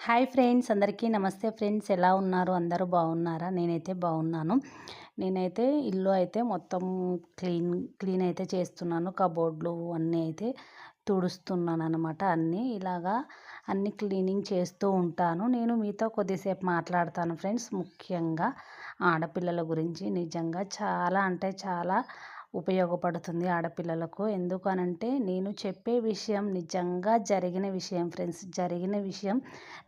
Hi friends అందరికీ నమస్తే friends. ఎలా ఉన్నారు? అందరూ బాగున్నారా? నేనైతే బాగున్నాను. నేనైతే ఇల్లు అయితే మొత్తం క్లీన్ క్లీన్ అయితే చేస్తున్నాను. కబోర్డ్లు అన్నీ అయితే తుడుస్తున్నాను అనమాట అన్నీ. ఇలాగా అన్ని క్లీనింగ్ చేస్తూ ఉంటాను. నేను మీతో కొద్దిసేపు మాట్లాడతాను ఫ్రెండ్స్. ముఖ్యంగా ఆడపిల్లల గురించి. నిజంగా చాలా అంటే చాలా ఉపయోగపడుతుంది ఆడపిల్లలకు. ఎందుకనంటే నేను చెప్పే విషయం నిజంగా జరిగిన విషయం ఫ్రెండ్స్ జరిగిన విషయం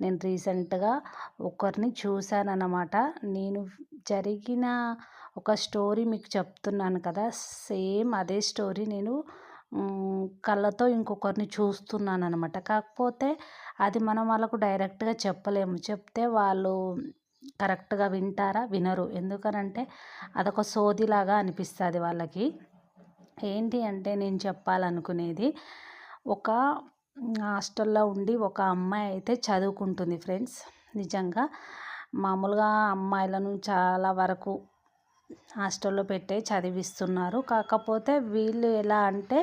నేను రీసెంట్గా ఒకరిని చూశానన్నమాట. నేను జరిగిన ఒక స్టోరీ మీకు చెప్తున్నాను కదా సేమ్ అదే స్టోరీ నేను కళ్ళతో ఇంకొకరిని చూస్తున్నాను అనమాట కాకపోతే అది మనం వాళ్ళకు డైరెక్ట్గా చెప్పలేము. చెప్తే వాళ్ళు కరెక్ట్గా వింటారా? వినరు. ఎందుకనంటే అదొక సోదిలాగా అనిపిస్తుంది వాళ్ళకి. ఏంటి అంటే నేను చెప్పాలనుకునేది ఒక హాస్టల్లో ఉండి ఒక అమ్మాయి అయితే చదువుకుంటుంది ఫ్రెండ్స్. నిజంగా మామూలుగా అమ్మాయిలను చాలా వరకు హాస్టల్లో పెట్టే చదివిస్తున్నారు. కాకపోతే వీళ్ళు ఎలా అంటే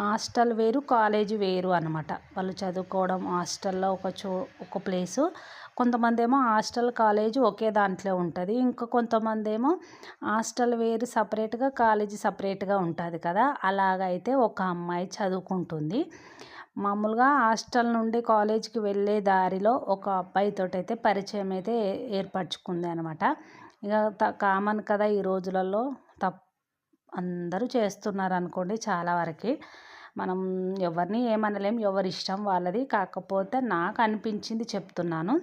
హాస్టల్ వేరు కాలేజీ వేరు అనమాట వాళ్ళు చదువుకోవడం హాస్టల్లో ఒక చో ఒక ప్లేసు. కొంతమంది ఏమో హాస్టల్ కాలేజ్ ఒకే దాంట్లో ఉంటుంది. ఇంకా కొంతమంది ఏమో హాస్టల్ వేరు సపరేట్గా కాలేజీ సపరేట్గా ఉంటుంది కదా. అలాగైతే ఒక అమ్మాయి చదువుకుంటుంది. మామూలుగా హాస్టల్ నుండి కాలేజీకి వెళ్ళే దారిలో ఒక అబ్బాయితో అయితే పరిచయం అయితే ఏర్పరచుకుంది అనమాట. ఇక కామన్ కదా ఈ రోజులలో తప్ అందరూ చేస్తున్నారు అనుకోండి చాలా వరకు. మనం ఎవరిని ఏమనలేం ఎవరి ఇష్టం వాళ్ళది. కాకపోతే నాకు అనిపించింది చెప్తున్నాను.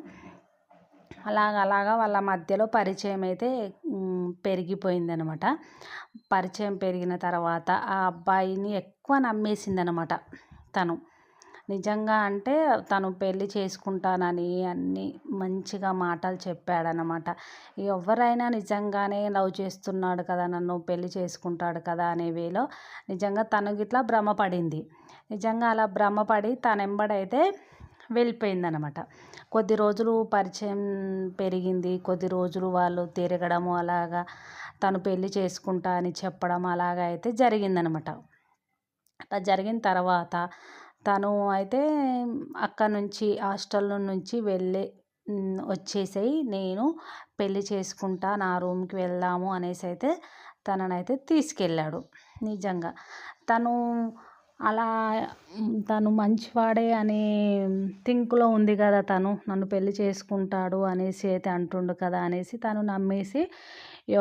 అలాగ అలాగా వాళ్ళ మధ్యలో పరిచయం అయితే పెరిగిపోయింది అనమాట పరిచయం పెరిగిన తర్వాత ఆ అబ్బాయిని ఎక్కువ నమ్మేసింది అనమాట తను. నిజంగా అంటే తను పెళ్ళి చేసుకుంటానని అన్ని మంచిగా మాటలు చెప్పాడనమాట. ఎవరైనా నిజంగానే లవ్ చేస్తున్నాడు కదా నన్ను పెళ్ళి చేసుకుంటాడు కదా అనే వేలో నిజంగా తను గిట్లా భ్రమపడింది నిజంగా అలా భ్రమపడి తనెంబడైతే వెళ్ళిపోయిందనమాట కొద్ది రోజులు పరిచయం పెరిగింది. కొద్ది రోజులు వాళ్ళు తిరగడము అలాగా తను పెళ్ళి చేసుకుంటా అని చెప్పడం అలాగా అయితే జరిగిందనమాట అలా జరిగిన తర్వాత తను అయితే అక్కడ నుంచి హాస్టల్ నుంచి వెళ్ళే వచ్చేసాయి. నేను పెళ్ళి చేసుకుంటా నా రూమ్కి వెళ్దాము అనేసి అయితే తననైతే తీసుకెళ్ళాడు. నిజంగా తను అలా తను మంచివాడే అనే థింక్లో ఉంది కదా తను. నన్ను పెళ్ళి చేసుకుంటాడు అనేసి అయితే అంటుండు కదా అనేసి తను నమ్మేసి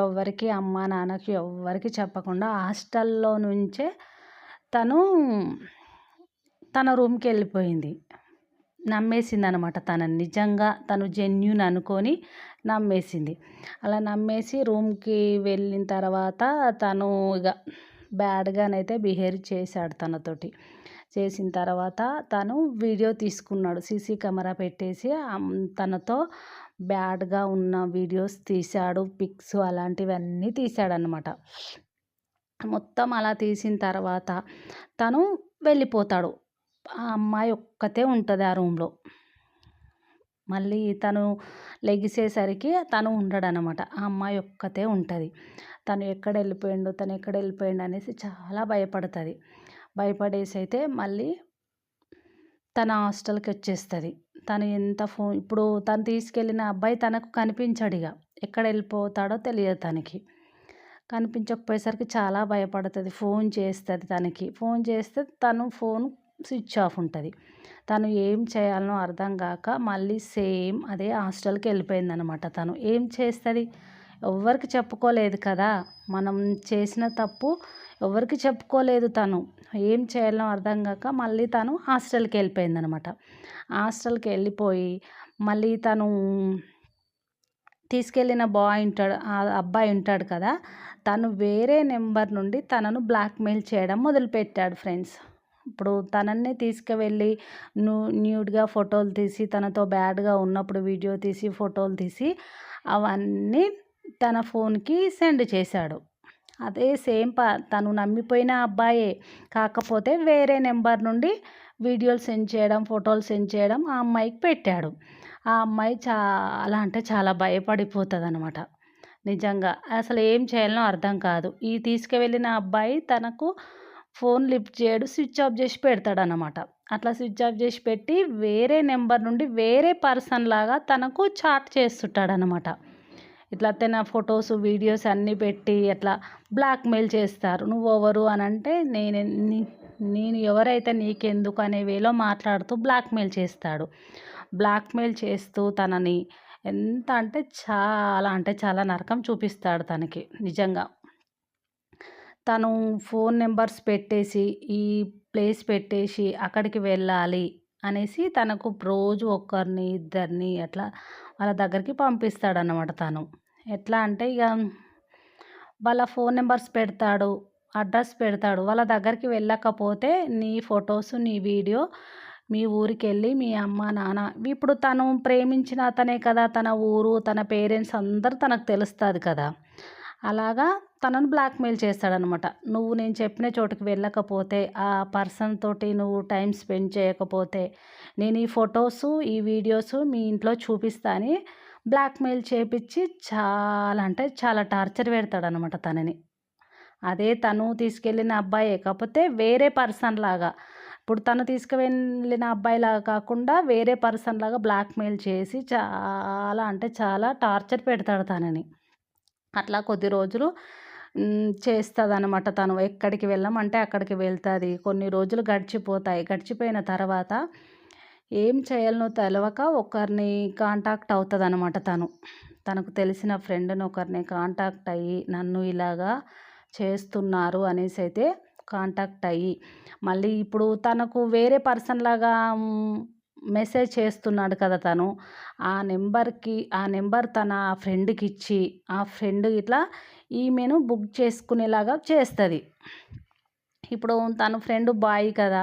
ఎవరికి అమ్మ నాన్నకి ఎవ్వరికి చెప్పకుండా హాస్టల్లో నుంచే తను తన రూమ్కి వెళ్ళిపోయింది. నమ్మేసింది అనమాట తనని. నిజంగా తను జెన్యున్ అనుకొని నమ్మేసింది. అలా నమ్మేసి రూమ్కి వెళ్ళిన తర్వాత తను ఇక బ్యాడ్గానైతే బిహేవ్ చేశాడు తనతోటి. చేసిన తర్వాత తను వీడియో తీసుకున్నాడు. సీసీ కెమెరా పెట్టేసి తనతో బ్యాడ్గా ఉన్న వీడియోస్ తీశాడు పిక్స్ అలాంటివన్నీ తీశాడనమాట మొత్తం అలా తీసిన తర్వాత తను వెళ్ళిపోతాడు. ఆ అమ్మాయి ఒక్కతే ఉంటుంది ఆ రూమ్లో. మళ్ళీ తను లెగిసేసరికి తను ఉండడనమాట. ఆ అమ్మాయి ఒక్కతే ఉంటుంది. తను ఎక్కడ వెళ్ళిపోయిండు తను ఎక్కడ వెళ్ళిపోయిండు అనేసి చాలా భయపడుతుంది. భయపడేసి అయితే మళ్ళీ తన హాస్టల్కి వచ్చేస్తుంది. తను ఎంత ఫోన్ ఇప్పుడు తను తీసుకెళ్ళిన అబ్బాయి తనకు కనిపించడు ఇక ఎక్కడ వెళ్ళిపోతాడో తెలియదు తనకి. కనిపించకపోయేసరికి చాలా భయపడుతుంది. ఫోన్ చేస్తుంది తనకి. ఫోన్ చేస్తే తను ఫోన్ స్విచ్ ఆఫ్ ఉంటుంది. తను ఏం చేయాలనో అర్థం కాక మళ్ళీ సేమ్ అదే హాస్టల్కి వెళ్ళిపోయిందనమాట తను. ఏం చేస్తుంది? ఎవరికి చెప్పుకోలేదు కదా! మనం చేసిన తప్పు ఎవరికి చెప్పుకోలేదు తను. ఏం చేయాలో అర్థం కాక మళ్ళీ తను హాస్టల్కి వెళ్ళిపోయిందనమాట. హాస్టల్కి వెళ్ళిపోయి మళ్ళీ తను తీసుకెళ్ళిన బాయ్ ఉంటాడు ఆ అబ్బాయి ఉంటాడు కదా! తను వేరే నెంబర్ నుండి తనను బ్లాక్మెయిల్ చేయడం మొదలుపెట్టాడు ఫ్రెండ్స్. ఇప్పుడు తనన్నే తీసుకువెళ్ళి న్యూ న్యూడ్గా ఫోటోలు తీసి తనతో బ్యాడ్గా ఉన్నప్పుడు వీడియో తీసి ఫోటోలు తీసి అవన్నీ తన ఫోన్కి సెండ్ చేశాడు. అదే సేమ్ ప తను నమ్మిపోయిన అబ్బాయే కాకపోతే వేరే నెంబర్ నుండి వీడియోలు సెండ్ చేయడం ఫోటోలు సెండ్ చేయడం ఆ అమ్మాయికి పెట్టాడు. ఆ అమ్మాయి చాలా అంటే చాలా భయపడిపోతుంది అనమాట నిజంగా అసలు ఏం చేయాలనో అర్థం కాదు. ఈ తీసుకువెళ్ళిన అబ్బాయి తనకు ఫోన్ లిఫ్ట్ చేయడు స్విచ్ ఆఫ్ చేసి పెడతాడనమాట అట్లా స్విచ్ ఆఫ్ చేసి పెట్టి వేరే నెంబర్ నుండి వేరే పర్సన్ లాగా తనకు చాట్ చేస్తుంటాడనమాట ఇట్లా తన ఫొటోస్ వీడియోస్ అన్నీ పెట్టి అట్లా బ్లాక్మెయిల్ చేస్తారు. నువ్వు ఎవరు? అని అంటే నేను నేను ఎవరైతే నీకెందుకు? అనే వేలో మాట్లాడుతూ బ్లాక్మెయిల్ చేస్తాడు. బ్లాక్మెయిల్ చేస్తూ తనని ఎంత అంటే చాలా అంటే చాలా నరకం చూపిస్తాడు తనకి. నిజంగా తను ఫోన్ నెంబర్స్ పెట్టేసి ఈ ప్లేస్ పెట్టేసి అక్కడికి వెళ్ళాలి అనేసి తనకు రోజు ఒక్కరిని ఇద్దరిని అట్లా వాళ్ళ దగ్గరికి పంపిస్తాడనమాట తను. ఎట్లా అంటే ఇక వాళ్ళ ఫోన్ నెంబర్స్ పెడతాడు అడ్రస్ పెడతాడు. వాళ్ళ దగ్గరికి వెళ్ళకపోతే నీ ఫొటోస్ నీ వీడియో మీ ఊరికి వెళ్ళి మీ అమ్మ నాన్న ఇప్పుడు తను ప్రేమించిన అతనే కదా తన ఊరు తన పేరెంట్స్ అందరు తనకు తెలుస్తుంది కదా. అలాగా తనను బ్లాక్మెయిల్ చేస్తాడనమాట. నువ్వు నేను చెప్పిన చోటుకి వెళ్ళకపోతే ఆ పర్సన్ తోటి నువ్వు టైం స్పెండ్ చేయకపోతే నేను ఈ ఫొటోస్ ఈ వీడియోస్ మీ ఇంట్లో చూపిస్తా అని బ్లాక్మెయిల్ చేపించి చాలా అంటే చాలా టార్చర్ పెడతాడనమాట తనని. అదే తను తీసుకెళ్ళిన అబ్బాయే కాకపోతే వేరే పర్సన్ లాగా. ఇప్పుడు తను తీసుకువెళ్ళిన అబ్బాయిలాగా కాకుండా వేరే పర్సన్ లాగా బ్లాక్మెయిల్ చేసి చాలా అంటే చాలా టార్చర్ పెడతాడు తనని. అట్లా కొద్ది రోజులు చేస్తుంది అనమాట తను. ఎక్కడికి వెళ్ళమంటే అక్కడికి వెళ్తుంది. కొన్ని రోజులు గడిచిపోతాయి. గడిచిపోయిన తర్వాత ఏం చేయాలనో తెలవక ఒకరిని కాంటాక్ట్ అవుతుంది అనమాట తను. తనకు తెలిసిన ఫ్రెండ్ని ఒకరిని కాంటాక్ట్ అయ్యి నన్ను ఇలాగా చేస్తున్నారు అనేసి అయితే కాంటాక్ట్ అయ్యి మళ్ళీ ఇప్పుడు తనకు వేరే పర్సన్ లాగా మెసేజ్ చేస్తున్నాడు కదా తను. ఆ నెంబర్కి ఆ నెంబర్ తన ఫ్రెండ్కి ఇచ్చి ఆ ఫ్రెండ్ ఇట్లా ఈమెను బుక్ చేసుకునేలాగా చేస్తుంది. ఇప్పుడు తను ఫ్రెండ్ బాయ్ కదా.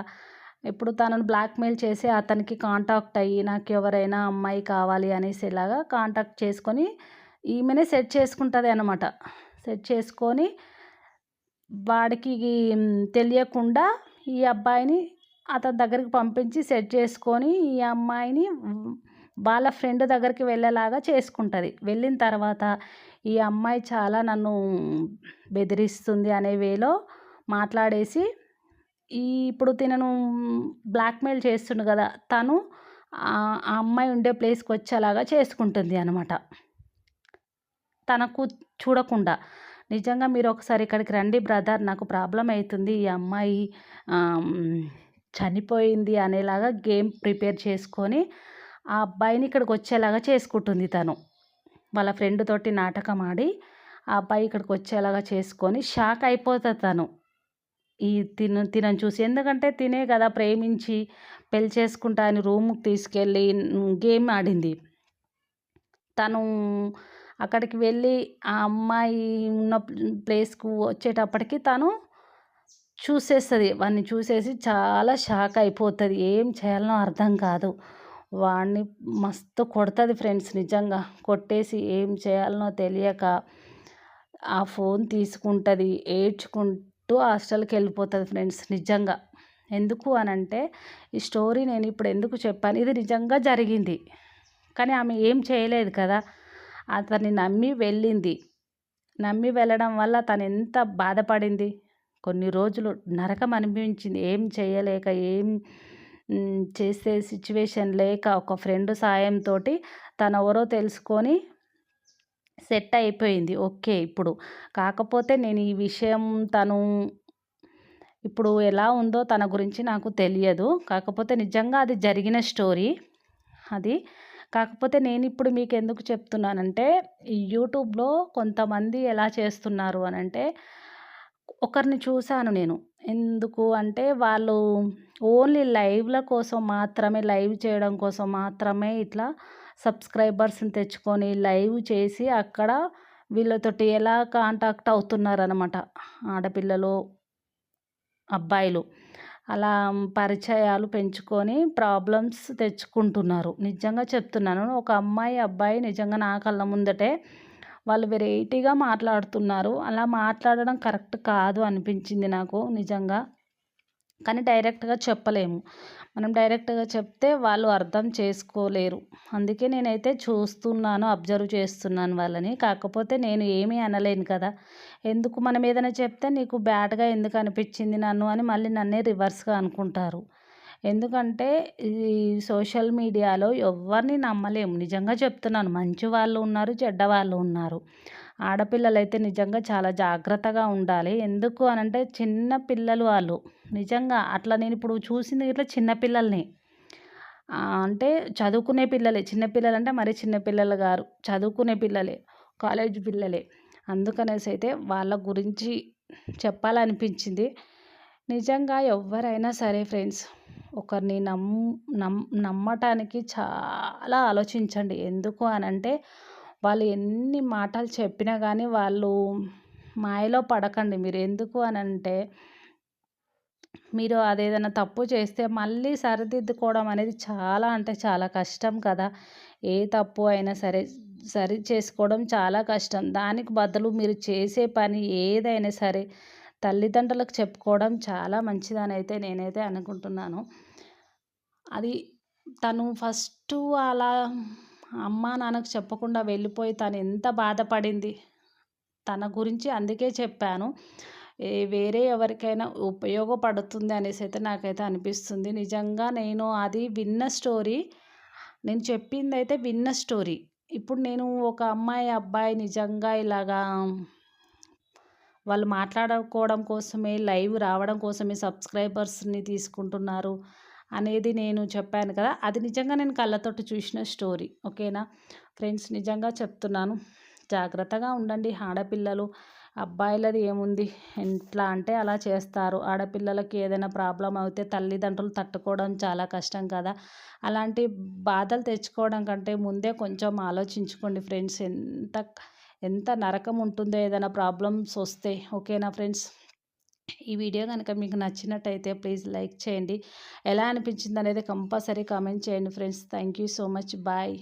ఇప్పుడు తనను బ్లాక్మెయిల్ చేసి అతనికి కాంటాక్ట్ అయ్యి నాకు ఎవరైనా అమ్మాయి కావాలి అనేసి ఇలాగా కాంటాక్ట్ చేసుకొని ఈమెనే సెట్ చేసుకుంటుంది అనమాట సెట్ చేసుకొని వాడికి తెలియకుండా ఈ అబ్బాయిని అతని దగ్గరికి పంపించి సెట్ చేసుకొని ఈ అమ్మాయిని వాళ్ళ ఫ్రెండ్ దగ్గరికి వెళ్ళేలాగా చేసుకుంటుంది. వెళ్ళిన తర్వాత ఈ అమ్మాయి చాలా నన్ను బెదిరిస్తుంది అనే వేలో మాట్లాడేసి ఈ ఇప్పుడు తినను బ్లాక్మెయిల్ చేస్తుండు కదా తను ఆ అమ్మాయి ఉండే ప్లేస్కి వచ్చేలాగా చేసుకుంటుంది అనమాట తనకు చూడకుండా. నిజంగా మీరు ఒకసారి ఇక్కడికి రండి బ్రదర్ నాకు ప్రాబ్లం అవుతుంది. ఈ అమ్మాయి చనిపోయింది అనేలాగా గేమ్ ప్రిపేర్ చేసుకొని ఆ అబ్బాయిని ఇక్కడికి వచ్చేలాగా చేసుకుంటుంది తను. వాళ్ళ ఫ్రెండ్ తోటి నాటకం ఆడి ఆ అబ్బాయి ఇక్కడికి వచ్చేలాగా చేసుకొని షాక్ అయిపోతుంది తను. ఈ తిను తినని చూసి. ఎందుకంటే తినే కదా ప్రేమించి పెళ్ళి చేసుకుంటా అని రూమ్కి తీసుకెళ్ళి గేమ్ ఆడింది. తను అక్కడికి వెళ్ళి ఆ అమ్మాయి ఉన్న ప్లేస్కు వచ్చేటప్పటికి తను చూసేస్తుంది. వాడిని చూసేసి చాలా షాక్ అయిపోతుంది. ఏం చేయాలనో అర్థం కాదు. వాడిని మస్తు కొడుతుంది ఫ్రెండ్స్ నిజంగా. కొట్టేసి ఏం చేయాలనో తెలియక ఆ ఫోన్ తీసుకుంటుంది. ఏడ్చుకుంటూ హాస్టల్కి వెళ్ళిపోతుంది ఫ్రెండ్స్ నిజంగా. ఎందుకు అని అంటే ఈ స్టోరీ నేను ఇప్పుడు ఎందుకు చెప్పాను? ఇది నిజంగా జరిగింది. కానీ ఆమె ఏం చేయలేదు కదా. అతన్ని నమ్మి వెళ్ళింది. నమ్మి వెళ్ళడం వల్ల తను ఎంత బాధపడింది? కొన్ని రోజులు నరకం అనిపించింది. ఏం చేయలేక ఏం చేసే సిచ్యువేషన్ లేక ఒక ఫ్రెండ్ సాయంతో తను ఎవరో తెలుసుకొని సెట్ అయిపోయింది. ఓకే ఇప్పుడు. కాకపోతే నేను ఈ విషయం తను ఇప్పుడు ఎలా ఉందో తన గురించి నాకు తెలియదు. కాకపోతే నిజంగా అది జరిగిన స్టోరీ అది. కాకపోతే నేను ఇప్పుడు మీకు ఎందుకు చెప్తున్నానంటే యూట్యూబ్లో కొంతమంది ఎలా చేస్తున్నారు అనంటే ఒకరిని చూశాను నేను. ఎందుకు అంటే వాళ్ళు ఓన్లీ లైవ్ల కోసం మాత్రమే లైవ్ చేయడం కోసం మాత్రమే ఇట్లా సబ్స్క్రైబర్స్ని తెచ్చుకొని లైవ్ చేసి అక్కడ వీళ్ళతోటి ఎలా కాంటాక్ట్ అవుతున్నారు అనమాట ఆడపిల్లలు అబ్బాయిలు అలా పరిచయాలు పెంచుకొని ప్రాబ్లమ్స్ తెచ్చుకుంటున్నారు. నిజంగా చెప్తున్నాను ఒక అమ్మాయి అబ్బాయి నిజంగా నా కళ్ళ ముందటే వాళ్ళు వెరైటీగా మాట్లాడుతున్నారు. అలా మాట్లాడడం కరెక్ట్ కాదు అనిపించింది నాకు నిజంగా. కానీ డైరెక్ట్గా చెప్పలేము. మనం డైరెక్ట్గా చెప్తే వాళ్ళు అర్థం చేసుకోలేరు. అందుకే నేనైతే చూస్తున్నాను అబ్జర్వ్ చేస్తున్నాను వాళ్ళని. కాకపోతే నేను ఏమీ అనలేను కదా. ఎందుకు? మనం ఏదైనా చెప్తే నీకు బ్యాడ్గా ఎందుకు అనిపించింది నన్ను అని మళ్ళీ నన్నే రివర్స్గా అనుకుంటారు. ఎందుకంటే ఈ సోషల్ మీడియాలో ఎవరిని నమ్మలేము నిజంగా చెప్తున్నాను మంచి వాళ్ళు ఉన్నారు చెడ్డ వాళ్ళు ఉన్నారు. ఆడపిల్లలు అయితే నిజంగా చాలా జాగ్రత్తగా ఉండాలి. ఎందుకు అనంటే చిన్న పిల్లలు వాళ్ళు. నిజంగా అట్లా నేను ఇప్పుడు చూసింది ఇట్లా చిన్నపిల్లల్ని అంటే చదువుకునే పిల్లలే. చిన్నపిల్లలు అంటే మరీ చిన్నపిల్లలు గారు చదువుకునే పిల్లలే. కాలేజ్ పిల్లలే. అందుకనేసి అయితే వాళ్ళ గురించి చెప్పాలనిపించింది. నిజంగా ఎవరైనా సరే ఫ్రెండ్స్ ఒకరిని నమ్ నమ్ నమ్మటానికి చాలా ఆలోచించండి. ఎందుకు అనంటే వాళ్ళు ఎన్ని మాటలు చెప్పినా కానీ వాళ్ళు మాయలో పడకండి. మీరు ఎందుకు అనంటే మీరు అదేదైనా తప్పు చేస్తే మళ్ళీ సరిదిద్దుకోవడం అనేది చాలా అంటే చాలా కష్టం కదా. ఏ తప్పు అయినా సరే సరి చేసుకోవడం చాలా కష్టం. దానికి బదులు మీరు చేసే పని ఏదైనా సరే తల్లిదండ్రులకు చెప్పుకోవడం చాలా మంచిదని అయితే నేనైతే అనుకుంటున్నాను. అది తను ఫస్ట్ అలా అమ్మ నాన్నకు చెప్పకుండా వెళ్ళిపోయి తను ఎంత బాధపడింది తన గురించి అందుకే చెప్పాను. వేరే ఎవరికైనా ఉపయోగపడుతుంది అనేసి అయితే నాకైతే అనిపిస్తుంది. నిజంగా నేను అది విన్న స్టోరీ నేను చెప్పింది అయితే విన్న స్టోరీ. ఇప్పుడు నేను ఒక అమ్మాయి అబ్బాయి నిజంగా ఇలాగా వాళ్ళు మాట్లాడుకోవడం కోసమే లైవ్ రావడం కోసమే సబ్స్క్రైబర్స్ని తీసుకుంటున్నారు అనేది నేను చెప్పాను కదా. అది నిజంగా నేను కళ్ళతోటి చూసిన స్టోరీ ఓకేనా? ఫ్రెండ్స్ నిజంగా చెప్తున్నాను. జాగ్రత్తగా ఉండండి. ఆడపిల్లలు అబ్బాయిలది ఏముంది? ఎట్లా అంటే అలా చేస్తారు. ఆడపిల్లలకి ఏదైనా ప్రాబ్లం అయితే తల్లిదండ్రులు తట్టుకోవడం చాలా కష్టం కదా. అలాంటి బాధలు తెచ్చుకోవడం కంటే ముందే కొంచెం ఆలోచించుకోండి ఫ్రెండ్స్. ఎంత ఎంత నరకం ఉంటుందో ఏదైనా ప్రాబ్లమ్స్ వస్తే ఓకేనా ఫ్రెండ్స్? ఈ వీడియో కనుక మీకు నచ్చినట్టయితే ప్లీజ్ లైక్ చేయండి. ఎలా అనిపించింది అనేది కంపల్సరీ కామెంట్ చేయండి friends. Thank you so much. Bye.